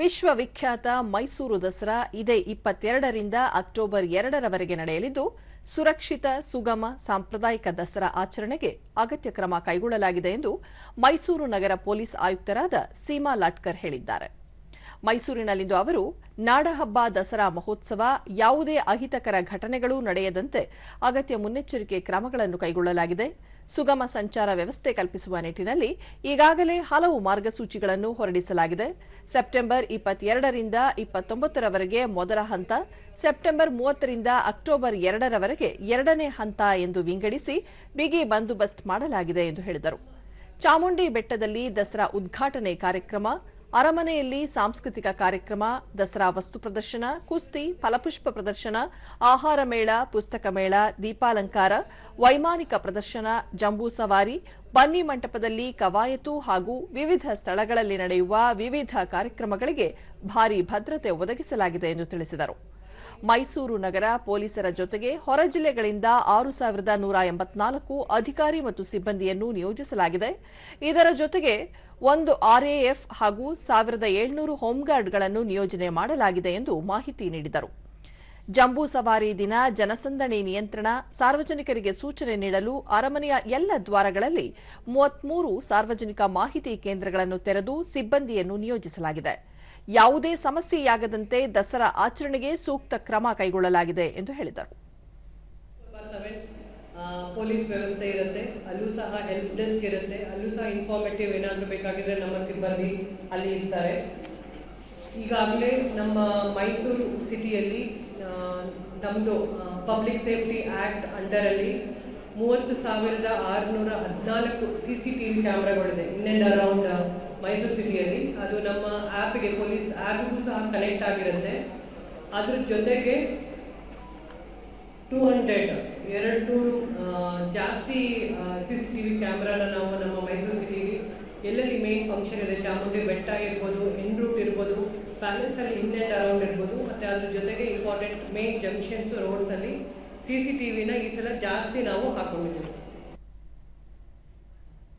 ವಿಶ್ವವಿಖ್ಯಾತ ಮೈಸೂರು ದಸರಾ ಇದೇ ಇಪ್ಪತ್ತೆರಡರಿಂದ ಅಕ್ಟೋಬರ್ ಎರಡರವರೆಗೆ ನಡೆಯಲಿದ್ದು, ಸುರಕ್ಷಿತ, ಸುಗಮ, ಸಾಂಪ್ರದಾಯಿಕ ದಸರಾ ಆಚರಣೆಗೆ ಅಗತ್ಯ ಕ್ರಮ ಕೈಗೊಳ್ಳಲಾಗಿದೆ ಎಂದು ಮೈಸೂರು ನಗರ ಪೊಲೀಸ್ ಆಯುಕ್ತರಾದ ಸೀಮಾ ಲಾಟ್ಕರ್ ಹೇಳಿದ್ದಾರೆ. ಮೈಸೂರಿನಲ್ಲಿಂದು ಅವರು, ನಾಡಹಬ್ಬ ದಸರಾ ಮಹೋತ್ಸವ, ಯಾವುದೇ ಅಹಿತಕರ ಘಟನೆಗಳು ನಡೆಯದಂತೆ ಅಗತ್ಯ ಮುನ್ನೆಚ್ಚರಿಕೆ ಕ್ರಮಗಳನ್ನು ಕೈಗೊಳ್ಳಲಾಗಿದೆ. ಸುಗಮ ಸಂಚಾರ ವ್ಯವಸ್ಥೆ ಕಲ್ಪಿಸುವ ನಿಟ್ಟಿನಲ್ಲಿ ಈಗಾಗಲೇ ಹಲವು ಮಾರ್ಗಸೂಚಿಗಳನ್ನು ಹೊರಡಿಸಲಾಗಿದೆ. ಸೆಪ್ಟೆಂಬರ್ ಇಪ್ಪತ್ತೆರಡರಿಂದ ಇಪ್ಪತ್ತೊಂಬತ್ತರವರೆಗೆ ಮೊದಲ ಹಂತ, ಸೆಪ್ಟೆಂಬರ್ ಮೂವತ್ತರಿಂದ ಅಕ್ಟೋಬರ್ ಎರಡರವರೆಗೆ ಎರಡನೇ ಹಂತ ಎಂದು ವಿಂಗಡಿಸಿ ಬಿಗಿ ಬಂದೋಬಸ್ತ್ ಮಾಡಲಾಗಿದೆ ಎಂದು ಹೇಳಿದರು. ಚಾಮುಂಡಿ ಬೆಟ್ಟದಲ್ಲಿ ದಸರಾ ಉದ್ಘಾಟನೆ ಕಾರ್ಯಕ್ರಮ ಅರಮನೆಯಲ್ಲಿ ಸಾಂಸ್ಕೃತಿಕ ಕಾರ್ಯಕ್ರಮ, ದಸರಾ ವಸ್ತು ಪ್ರದರ್ಶನ, ಕುಸ್ತಿ, ಫಲಪುಷ್ಪ ಪ್ರದರ್ಶನ, ಆಹಾರ ಮೇಳ, ಪುಸ್ತಕ ಮೇಳ, ದೀಪಾಲಂಕಾರ, ವೈಮಾನಿಕ ಪ್ರದರ್ಶನ, ಜಂಬೂ ಸವಾರಿ, ಬನ್ನಿ ಮಂಟಪದಲ್ಲಿ ಕವಾಯತು ಹಾಗೂ ವಿವಿಧ ಸ್ಥಳಗಳಲ್ಲಿ ನಡೆಯುವ ವಿವಿಧ ಕಾರ್ಯಕ್ರಮಗಳಿಗೆ ಭಾರಿ ಭದ್ರತೆ ಒದಗಿಸಲಾಗಿದೆ ಎಂದು ತಿಳಿಸಿದರು. ಮೈಸೂರು ನಗರ ಪೊಲೀಸರ ಜೊತೆಗೆ ಹೊರ ಜಿಲ್ಲೆಗಳಿಂದ ಆರು ಸಾವಿರದ ನೂರ ಎಂಬತ್ನಾಲ್ಕು ಅಧಿಕಾರಿ ಮತ್ತು ಸಿಬ್ಬಂದಿಯನ್ನು ನಿಯೋಜಿಸಲಾಗಿದೆ. ಇದರ ಜೊತೆಗೆ ಒಂದು ಆರ್ಎಎಫ್ ಹಾಗೂ ಸಾವಿರದ ಏಳ್ನೂರು ಹೋಂಗಾರ್ಡ್ಗಳನ್ನು ನಿಯೋಜನೆ ಮಾಡಲಾಗಿದೆ ಎಂದು ಮಾಹಿತಿ ನೀಡಿದರು. ಜಂಬೂ ಸವಾರಿ ದಿನ ಜನಸಂದಣಿ ನಿಯಂತ್ರಣ, ಸಾರ್ವಜನಿಕರಿಗೆ ಸೂಚನೆ ನೀಡಲು ಅರಮನೆಯ ಎಲ್ಲ ದ್ವಾರಗಳಲ್ಲಿ ಮೂವತ್ಮೂರು ಸಾರ್ವಜನಿಕ ಮಾಹಿತಿ ಕೇಂದ್ರಗಳನ್ನು ತೆರೆದು ಸಿಬ್ಬಂದಿಯನ್ನು ನಿಯೋಜಿಸಲಾಗಿದೆ. ಯಾವುದೇ ಸಮಸ್ಯೆಯಾಗದಂತೆ ದಸರಾ ಆಚರಣೆಗೆ ಸೂಕ್ತ ಕ್ರಮ ಕೈಗೊಳ್ಳಲಾಗಿದೆ ಎಂದು ಹೇಳಿದರು. ಪೊಲೀಸ್ ವ್ಯವಸ್ಥೆ ಇರುತ್ತೆ, ಅಲ್ಲೂ ಸಹ ಹೆಲ್ಪ್ ಡೆಸ್ಕ್ ಇರುತ್ತೆ, ಅಲ್ಲೂ ಸಹ ಇನ್ಫಾರ್ಮೇಟಿವ್ ಏನಾದರೂ ಬೇಕಾಗಿದ್ರೆ ನಮ್ಮ ಸಿಬ್ಬಂದಿ ಅಲ್ಲಿ ಇರ್ತಾರೆ. ಈಗಾಗಲೇ ನಮ್ಮ ಮೈಸೂರು ಸಿಟಿಯಲ್ಲಿ ನಮ್ಮದು ಪಬ್ಲಿಕ್ ಸೇಫ್ಟಿ ಆ್ಯಕ್ಟ್ ಅಂಡರಲ್ಲಿ ಮೂವತ್ತು ಸಾವಿರದ ಆರುನೂರ ಹದಿನಾಲ್ಕು ಸಿ ಸಿ ಟಿ ವಿ ಕ್ಯಾಮ್ರಾಗಳಿದೆ ಇನ್ ಆ್ಯಂಡ್ ಅರೌಂಡ್ ಮೈಸೂರು ಸಿಟಿಯಲ್ಲಿ. ಅದು ನಮ್ಮ ಆ್ಯಪ್ಗೆ ಪೊಲೀಸ್ ಆ್ಯಪ್ಗೂ ಸಹ ಕನೆಕ್ಟ್ ಆಗಿರುತ್ತೆ. ಅದ್ರ ಜೊತೆಗೆ ಟೂ ಹಂಡ್ರೆಡ್ ಎರಡು ನೂರು ಜಾಸ್ತಿ ಸಿ ಸಿ ಟಿ ವಿ ಕ್ಯಾಮ್ರಾನ ನಾವು ನಮ್ಮ ಮೈಸೂರು ಸಿಟಿಲಿ ಎಲ್ಲೆಲ್ಲಿ ಮೇನ್ ಫಂಕ್ಷನ್ ಇದೆ, ಚಾಮುಂಡಿ ಬೆಟ್ಟ ಇರ್ಬೋದು ಎನ್ ರೂಟ್ ಇರ್ಬೋದು ಪ್ಯಾಲೇಸಲ್ಲಿ ಇನ್ ಆ್ಯಂಡ್ ಅರೌಂಡ್ ಇರ್ಬೋದು, ಮತ್ತು ಅದ್ರ ಜೊತೆಗೆ ಇಂಪಾರ್ಟೆಂಟ್ ಮೇನ್ ಜಂಕ್ಷನ್ಸ್ ರೋಡ್ಸಲ್ಲಿ ಸಿ ಸಿ ಟಿ ವಿನ ಈ ಸಲ ಜಾಸ್ತಿ ನಾವು ಹಾಕೊಂಡಿದ್ದೀವಿ.